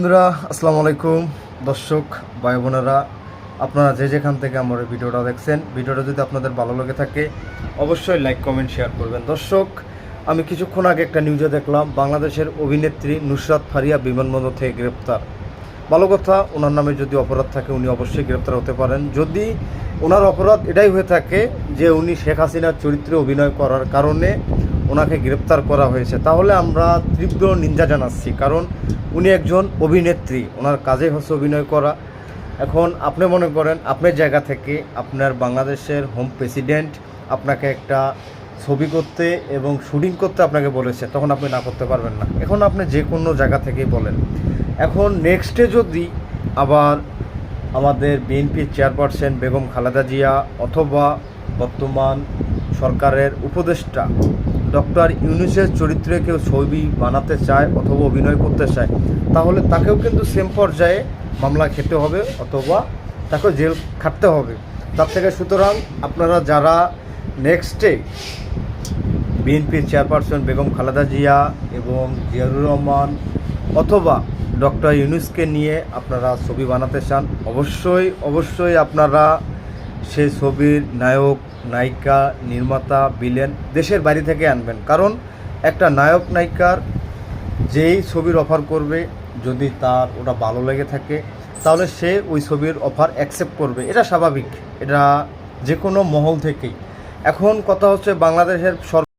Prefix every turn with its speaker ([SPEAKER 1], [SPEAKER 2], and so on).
[SPEAKER 1] বন্ধুরা, আসসালামু আলাইকুম। দর্শক ভাই বোনেরা আপনারা যে যেখান থেকে আমার ভিডিওটা দেখছেন, ভিডিওটা যদি আপনাদের ভালো লেগে থাকে, অবশ্যই লাইক কমেন্ট শেয়ার করবেন। দর্শক, আমি কিছুক্ষণ আগে একটা নিউজে দেখলাম, বাংলাদেশের অভিনেত্রী নুসরাত ফারিয়া বিমানবন্দর থেকে গ্রেপ্তার। ভালো কথা, ওনার নামে যদি অপরাধ থাকে, উনি অবশ্যই গ্রেপ্তার হতে পারেন। যদি ওনার অপরাধ এটাই হয়ে থাকে যে উনি শেখ হাসিনার চরিত্রে অভিনয় করার কারণে ওনাকে গ্রেপ্তার করা হয়েছে। তাহলে আমরা তীব্র নিন্দা জানাচ্ছি, কারণ উনি একজন অভিনেত্রী, ওনার কাজে হচ্ছে অভিনয় করা। এখন আপনি মনে করেন, আপনার জায়গা থেকে আপনার বাংলাদেশের হোম প্রেসিডেন্ট আপনাকে একটা ছবি করতে এবং শুটিং করতে আপনাকে বলেছে, তখন আপনি না করতে পারবেন না। এখন আপনি যে কোনো জায়গা থেকেই বলেন। এখন নেক্সটে যদি আবার আমাদের বিএনপির চেয়ারপারসন বেগম খালেদা জিয়া অথবা বর্তমান সরকারের উপদেষ্টা ডক্টর ইউনুসের চরিত্রে কেউ ছবি বানাতে চায় অথবা অভিনয় করতে চায়, তাহলে তাকেও কিন্তু সেম পর্যায়ে মামলা খেতে হবে অথবা তাকেও জেল খাটতে হবে। তার থেকে সুতরাং আপনারা যারা নেক্সটে বিএনপির চেয়ারপারসন বেগম খালেদা জিয়া এবং জিয়াউর রহমান অথবা ডক্টর ইউনুসকে নিয়ে আপনারা ছবি বানাতে চান, অবশ্যই অবশ্যই আপনারা সেই ছবির নায়ক, নায়িকা, নির্মাতা বিলেন দেশের বাইরে থেকে আনবেন। কারণ একটা নায়ক, নায়িকার যেই ছবির অফার করবে, যদি তার ওটা ভালো লেগে থাকে, তাহলে সে ওই ছবির অফার অ্যাকসেপ্ট করবে। এটা স্বাভাবিক। এটা যে কোনো মহল থেকেই। এখন কথা হচ্ছে বাংলাদেশের সর